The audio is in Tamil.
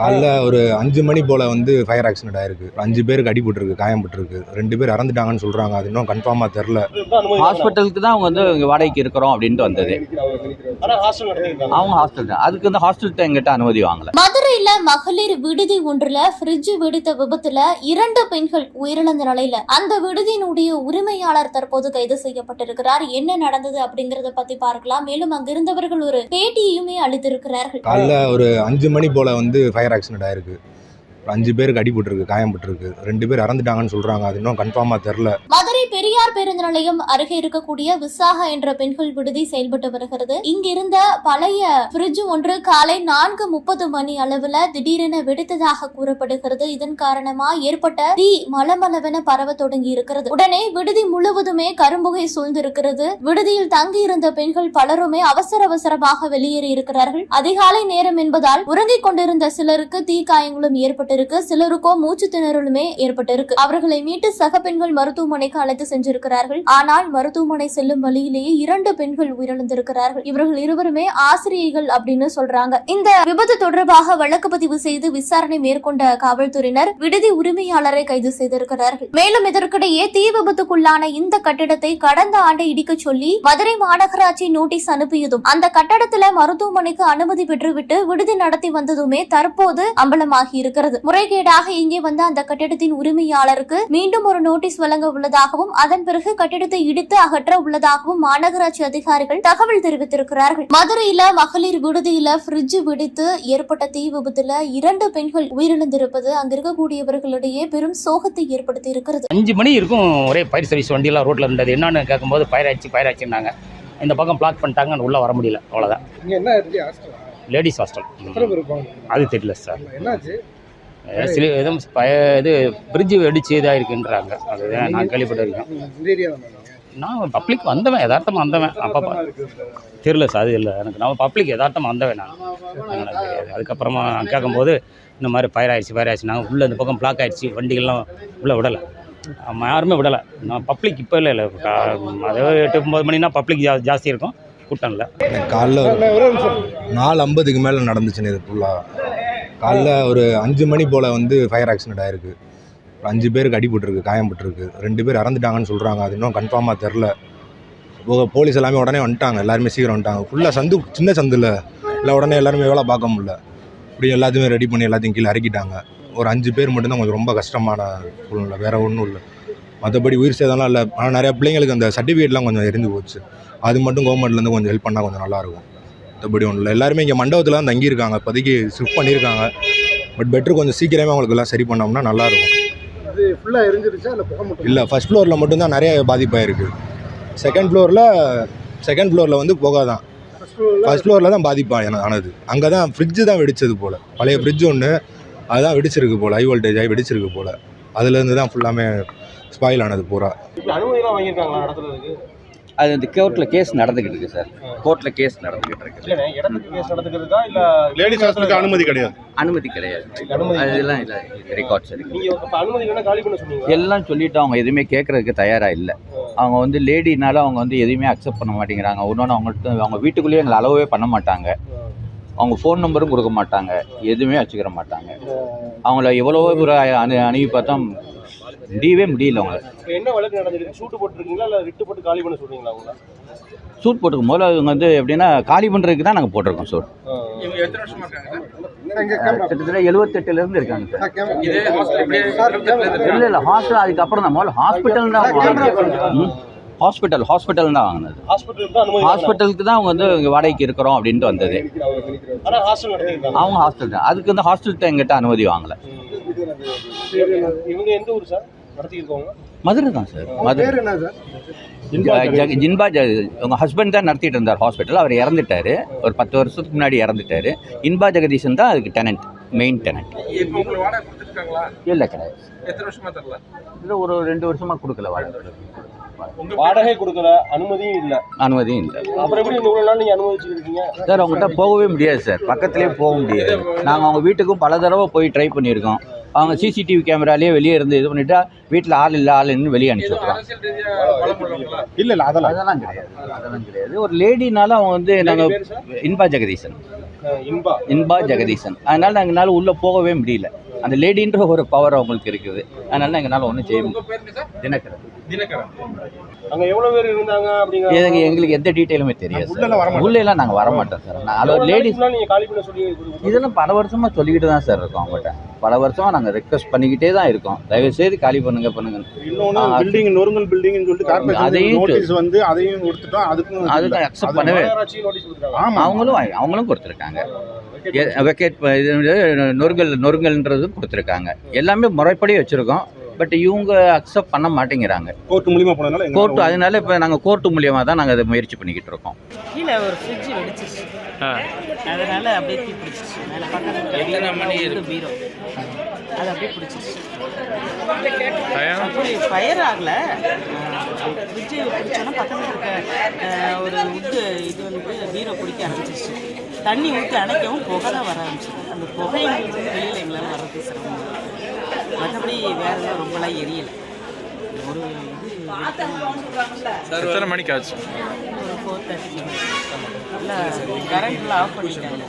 காலைல ஒரு அஞ்சு மணி போல் வந்து ஃபயர் ஆக்சிடென்ட் ஆயிருக்கு. அஞ்சு பேருக்கு அடிபட்டிருக்கு காயம்பட்டிருக்கு ரெண்டு பேர் இறந்துட்டாங்கன்னு சொல்கிறாங்க அது இன்னும் கன்ஃபார்மாக தெரில ஹாஸ்பிட்டலுக்கு தான் அவங்க வந்து இங்கே வாடகைக்கு இருக்கிறோம் அப்படின்ட்டு வந்தது. ஆனா ஹாஸ்டல் அவங்க ஹாஸ்டல் தான். அதுக்கு வந்து ஹாஸ்டல்கிட்ட எங்கிட்ட அனுமதி வாங்கல. மதுரையில மகளிர் விடுதி ஒன்றுல ஃப்ரிட்ஜ் வெடித்த விபத்துல இரண்டு பெண்கள் உயிரிழந்த நிலையில அந்த விடுதியினுடைய உரிமையாளர் தற்போது கைது செய்யப்பட்டிருக்கிறார். என்ன நடந்தது அப்படிங்கறத பத்தி பார்க்கலாம். மேலும் அங்கிருந்தவர்கள் ஒரு பேட்டியுமே அளித்திருக்கிறார்கள். காலைல ஒரு அஞ்சு மணி போல் வந்து ஃபயர் ஆக்சிடென்ட் ஆயிருக்கு. அஞ்சு பேருக்கு அடிபட்டிருக்கு காயம்பட்டிருக்கு. ரெண்டு பேர் இறந்துட்டாங்கன்னு சொல்கிறாங்க அது இன்னும் கன்ஃபார்மாக தெரில மதுரை பெரியார் பேருந்து நிலையம் அருகே இருக்கக்கூடிய விசாகா என்ற பெண்கள் விடுதி செயல்பட்டு வருகிறது. இங்கிருந்த பழைய பிரிட்ஜ் ஒன்று காலை நான்கு முப்பது மணி அளவுல திடீரென வெடித்ததாக கூறப்படுகிறது. இதன் காரணமா ஏற்பட்ட தீ மலமளவென பரவ தொடங்கி இருக்கிறது. உடனே விடுதி முழுவதுமே கரும்புகை சூழ்ந்திருக்கிறது. விடுதியில் தங்கி இருந்த பெண்கள் பலருமே அவசர அவசரமாக வெளியேறி இருக்கிறார்கள். அதிகாலை நேரம் என்பதால் உறங்கிக் கொண்டிருந்த சிலருக்கு தீ காயங்களும் ஏற்பட்டிருக்கு. சிலருக்கோ மூச்சு திணறலுமே ஏற்பட்டிருக்கு. அவர்களை மீட்டு சக பெண்கள் மருத்துவமனைக்கு அழைத்து சென்றிருக்கிறார்கள். ஆனால் மருத்துவமனை செல்லும் வழியிலேயே இரண்டு பெண்கள் உயிரிழந்திருக்கிறார்கள். இவர்கள் இருவருமே ஆசிரியைகள் அப்படின்னு சொல்றாங்க. இந்த விபத்து தொடர்பாக வழக்கு பதிவு செய்து விசாரணை மேற்கொண்ட காவல்துறையினர் விடுதி உரிமையாளரை கைது செய்திருக்கிறார்கள். மேலும் இதற்கிடையே தீ விபத்துக்குள்ளான இந்த கட்டிடத்தை கடந்த ஆண்டு இடிக்க சொல்லி மதுரை மாநகராட்சி நோட்டீஸ் அனுப்பியதும் அந்த கட்டடத்துல மருத்துவமனைக்கு அனுமதி பெற்றுவிட்டு விடுதி நடத்தி வந்ததுமே தற்போது அம்பலமாகி இருக்கிறது. முறைகேடாக இங்கே வந்த அந்த கட்டிடத்தின் உரிமையாளருக்கு மீண்டும் ஒரு நோட்டீஸ் வழங்க உள்ளதாக உள்ளதாகவும் அதன் பிறகு கட்டிடத்தை இடித்து அகற்ற உள்ளதாகவும் மாநகராட்சி அதிகாரிகள் தகவல் தெரிவித்திருக்கிறார்கள். மதுரையில மகளிர் விடுதியில ஃப்ரிட்ஜ் வெடித்து ஏற்பட்ட தீ விபத்துல இரண்டு பெண்கள் உயிரிழந்திருப்பது அங்க இருக்கக்கூடியவர்களிடையே பெரும் சோகத்தை ஏற்படுத்தி இருக்கிறது அஞ்சு மணி இருக்கும் ஒரே ஃபயர் சர்வீஸ் வண்டியெல்லாம் ரோட்டில் இருந்தது என்னன்னு கேட்கும்போது ஃபயர் ஆச்சுன்னாங்க. இந்த பக்கம் பிளாக் பண்ணிட்டாங்க உள்ளே வர முடியல அவ்வளோதான் லேடிஸ் ஹாஸ்டல் அது தெரியல சார் என்னாச்சு? சில எதுவும் பய இது பிரிட்ஜு வெடிச்சு இதாக இருக்குன்றாங்க அதுதான் நான் கேள்விப்பட்டிருக்கேன். நான் பப்ளிக் வந்தவன் யதார்த்தமாக வந்தவன். அப்பப்போ தெரியல சார் அது இல்லை. எனக்கு நான் பப்ளிக் யதார்த்தமாக வந்தவன் நான். அதுக்கப்புறமா கேட்கும்போது இந்த மாதிரி ஃபயர் ஆயிடுச்சு ஃபயர் ஆயிடுச்சு. நான் உள்ளே இந்த பக்கம் பிளாக் ஆயிடுச்சு. வண்டிகள்லாம் உள்ளே விடலை. யாருமே விடலை. நான் பப்ளிக் இப்போ இல்லை இல்லை. அதாவது எட்டு ஒம்பது மணினா பப்ளிக் ஜா ஜாஸ்தி இருக்கும். கூட்டம் இல்லை. காலைல நாலு ஐம்பதுக்கு மேலே நடந்துச்சுன்னு இது ஃபுல்லாக காலைல ஒரு அஞ்சு மணி போல் வந்து ஃபயர் ஆக்சிடென்ட் ஆயிருக்கு. ஒரு அஞ்சு பேருக்கு அடிபட்டுருக்கு காயம்பட்டுருக்கு. ரெண்டு பேர் இறந்துட்டாங்கன்னு சொல்கிறாங்க அது இன்னும் கன்ஃபார்மாக தெரில போக போலீஸ் எல்லாமே உடனே வந்துட்டாங்க. எல்லாருமே சீக்கிரம் வந்துட்டாங்க. ஃபுல்லாக சந்து சின்ன சந்தில். இல்லை உடனே எல்லாருமே வேலை பார்க்க முடியல. இப்படி எல்லாத்தையுமே ரெடி பண்ணி எல்லாத்தையும் கீழே இறக்கிட்டாங்க. ஒரு அஞ்சு பேர் மட்டும்தான் கொஞ்சம் ரொம்ப கஷ்டமான சூழ்நிலை. வேறு ஒன்றும் இல்லை. மற்றபடி உயிர் சேதம்லாம் இல்லை. ஆனால் நிறையா பிள்ளைங்களுக்கு அந்த சர்டிஃபிகேட்லாம் கொஞ்சம் எரிஞ்சு போச்சு. அது மட்டும் கவர்மெண்ட்லேருந்து கொஞ்சம் ஹெல்ப் பண்ணால் கொஞ்சம் நல்லாயிருக்கும் மற்றபடி ஒன்றும் இல்லை. எல்லாருமே இங்கே மண்டபத்தில் தான் தங்கியிருக்காங்க. இப்போதைக்கு ஷிஃப்ட் பண்ணியிருக்காங்க. பட் பெட்ரு கொஞ்சம் சீக்கிரமே அவங்களுக்கு எல்லாம் சரி பண்ணோம்னா நல்லாயிருக்கும். இது ஃபுல்லா எரிஞ்சிருச்சா இல்ல புகை மட்டும்? இல்லை ஃபஸ்ட் ஃப்ளோரில் மட்டும்தான் நிறைய பாதிப்பாயிருக்கு. செகண்ட் ஃப்ளோரில் செகண்ட் ஃப்ளோரில் வந்து புகை தான் ஃபர்ஸ்ட் ஃப்ளோரில் தான் பாதிப்பா ஆனது. அங்கே தான் ஃப்ரிட்ஜு தான் வெடிச்சது போல். பழைய ஃப்ரிட்ஜ் ஒன்று அதுதான் வெடிச்சிருக்கு போல். ஹை வோல்டேஜ் ஆகி வெடிச்சிருக்கு போல். அதுலேருந்து தான் ஃபுல்லாமே ஸ்பாயில் ஆனது பூரா. அது இந்த கோர்ட்டில் கேஸ் நடந்துக்கிட்டு இருக்கு சார் கோர்ட்டில் கேஸ் நடந்துக்கிட்டு இருக்கு. அனுமதி கிடையாது. அனுமதி கிடையாது. அனுமதி அதெல்லாம் இல்லை ரெக்கார்ட்ஸ் இருக்கு. எல்லாம் சொல்லிட்டு அவங்க எதுவுமே கேட்கறதுக்கு தயாரா இல்லை. அவங்க வந்து லேடினால அவங்க வந்து எதுவுமே அக்செப்ட் பண்ண மாட்டேங்கிறாங்க. இன்னொன்று அவங்கள்ட்ட அவங்க வீட்டுக்குள்ளேயே எங்களை அளவே பண்ண மாட்டாங்க. அவங்க ஃபோன் நம்பரும் கொடுக்க மாட்டாங்க. எதுவுமே வச்சுக்கிற மாட்டாங்க. அவங்கள எவ்வளவோ ஒரு அணு அணுகி பார்த்தா முடியவே முடியல அவங்க இப்ப என்ன வழக்கு நடந்திருக்கு? சூட்டு போட்டுருக்கீங்களா? இல்ல ரிட்டு போட்டு காலி பண்ண சொல்றீங்களா அவங்கள? சூட் போட்டுக்கும் போது அவங்க வந்து எப்படின்னா காலி பண்ணுறதுக்கு தான் நாங்கள் போட்டிருக்கோம் சூட். கிட்டத்தட்ட எழுபத்தெட்டுலேருந்து இருக்காங்க சார். இல்லை இல்லை ஹாஸ்டல் அதுக்கப்புறம் தான். முதல்ல ஹாஸ்பிட்டல் தான் ஹாஸ்பிட்டல் ஹாஸ்பிட்டல் தான் வாங்கினது. ஹாஸ்பிட்டலுக்கு தான் அவங்க வந்து இங்கே வாடகைக்கு இருக்கிறோம் அப்படின்ட்டு வந்தது. அவங்க ஹாஸ்டல் தான். அதுக்கு வந்து ஹாஸ்டல்கிட்ட எங்கிட்ட அனுமதி வாங்கலை. இவங்க எந்த ஊர் சார்? நடத்திருக்கவங்க மதுரை தான் சார் மதுரை. என்ன சார்? ஜ- ஜ- ஜின்பா ஜ- உங்க ஹஸ்பண்ட் தான் நடத்திட்டு இருந்தார் ஹாஸ்பிட்டல் அவர் இறந்துட்டாரு. ஒரு பத்து வருஷத்துக்கு முன்னாடி இறந்துட்டாரு. இன்பா ஜெகதீசன் தான் அதுக்கு டெனன்ட் மெயின் கொடுத்துருக்காங்களா? இல்லை கிடையாது. இதில் ஒரு ரெண்டு வருஷமா கொடுக்கல வாடகை. வாடகை கொடுக்கல அனுமதியும் இல்ல. அனுமதியும் இல்லை. அப்புறம் எப்படி இந்த இவ்வளவு நாள் நீங்க அனுமதிச்சிருக்கீங்க சார் அவங்ககிட்ட போகவே முடியாது சார். பக்கத்துலேயே போக முடியாது. நாங்கள் அவங்க வீட்டுக்கும் பல தடவை போய் ட்ரை பண்ணியிருக்கோம். அவங்க சிசிடிவி கேமராலேயே வெளியே இருந்து இது பண்ணிட்டா வீட்டில் ஆள் இல்லை ஆள் இல்லைன்னு வெளியே அனுப்பிச்சு விட்ருவாங்க அரசியல் ரீதியா பலம் உள்ளவங்களா இல்ல இல்ல அதெல்லாம் அதெல்லாம் கிடையாது. அதெல்லாம் கிடையாது. ஒரு லேடினால அவங்க வந்து நாங்கள் இன்பா ஜெகதீசன். இன்பா. இன்பா ஜெகதீசன். அதனால எங்களால் உள்ளே போகவே முடியல. அந்த லேடின்ற ஒரு பவர் அவங்களுக்கு இருக்குது. அதனால எங்களால் ஒன்றும் செய்ய சார் தினக்கரன் தினகரன். அங்க எவ்வளவு பேர் இருந்தாங்க அப்படிங்கிற எங்க- எங்களுக்கு எந்த டீட்டெயிலுமே தெரியாது. உள்ள எல்லாம் நாங்கள் வரமாட்டோம் சார் நான் லேடிஸ் நாளைக்கு முன்னாடி நீங்க காலி பண்ண சொல்லி இதெல்லாம் பல வருஷமா சொல்லிக்கிட்டு தான் சார் இருக்கோம் அவங்ககிட்ட. பல வருஷமா நாங்கள் ரெக்வஸ்ட் பண்ணிக்கிட்டே தான் இருக்கோம். தயவு செய்து காலி பண்ணுங்க பண்ணுங்க இன்னொன்னு. பில்டிங் நொறுங்கல் பில்டிங்னு சொல்லிட்டு அதையும் நோட்டீஸ் வந்து அதையும் கொடுத்துட்டோம். அதுக்கும் அதுக்கு இல்ல. அக்செப்ட் பண்ணவே மாநகராட்சி நோட்டீஸ் கொடுத்தாங்க ஆமா. அவங்களும் அவங்களும் கொடுத்துருக்காங்க. வெக்கேட் இது நொறுங்கல் நொறுங்கல்ன்றதும் கொடுத்துருக்காங்க. எல்லாமே முறைப்படி வச்சுருக்கோம். பட் இவங்க அக்செப்ட் பண்ண மாட்டேங்கிறாங்க. கோர்ட் மூலியமா போனதுனால கோர்ட்டு அதனால இப்போ நாங்கள் கோர்ட்டு மூலியமாக தான் நாங்கள் அதை முயற்சி பண்ணிக்கிட்டு இருக்கோம். கீழே ஒரு ஃப்ரிட்ஜ் வெடிச்சிச்சு அதனால அப்படியே தீ பிடிச்சிச்சு மேலே பக்கத்தில் பீரோ. அது அப்படியே பிடிச்சிச்சு அப்படி ஃபயர் ஆகல. ஃப்ரிட்ஜு பிடிச்சோன்னா பக்கத்தில் இருக்க ஒரு உட்டு இது வந்து பீரோ பிடிக்க ஆரம்பிச்சிச்சு தண்ணி ஊற்றி அணைக்கவும் புகை தான் வர ஆரம்பிச்சிது அந்த புகை எங்களுக்கு வந்து வெளியில் எங்களால் வர்றது சிரமம் மற்றபடி வேறு எதுவும் ரொம்பலாம் எரியலை. ஒரு இது எத்தனை மணிக்கு ஆச்சு? ஒரு ஃபோர் தேர்ட்டி இல்லை கரண்ட்லாம் ஆஃப் பண்ணிட்டாங்க.